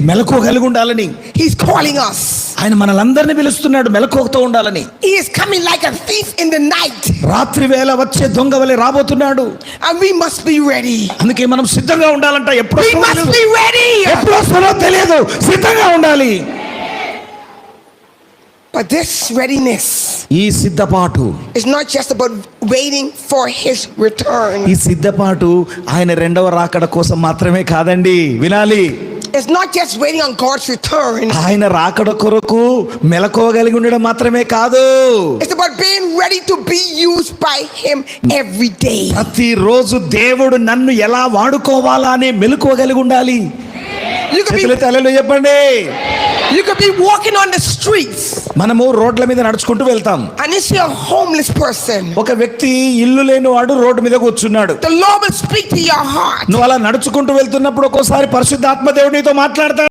మెలకువ కలిగి ఉండాలని He's calling us. ఆయన మనలందరినీ పిలుస్తున్నాడు మెలకువతో ఉండాలని He is coming like a thief in the night. రాత్రి వేళ వచ్చే దొంగ వలె రాబోతున్నాడు And we must be ready. అందుకే మనం సిద్ధంగా ఉండాలంట ఎప్పుడు We వస్తామో must తెలియదు. be ready. ఎప్పుడు వస్తామో తెలియదు సిద్ధంగా ఉండాలి But this readiness ఈ సిద్ధపాటు is not just about waiting for his return. ఈ సిద్ధపాటు ఆయన రెండవ రాకడ కోసం మాత్రమే కాదండి వినాలి It's not just waiting on God's return. ఆయన రాకడ కొరకు మెలకువగలిగి ఉండడం మాత్రమే కాదు It's about being ready to be used by him every day. ప్రతిరోజు దేవుడు నన్ను ఎలా వాడుకోవాలా అనే మెలకువగలిగి ఉండాలి చేతులు తలలు చెప్పండి you could be walking on the streets మనము రోడ్ల మీద నడుచుకుంటూ వెళ్తాం and you see a homeless person. ఒక వ్యక్తి ఇల్లు లేని వాడు రోడ్డు మీద కూర్చున్నాడు The Lord will speak to your heart. నువ్వు అలా నడుచుకుంటూ వెళ్తున్నప్పుడు ఒక్కోసారి పరిశుద్ధాత్మ దేవుడు నీతో మాట్లాడతాడు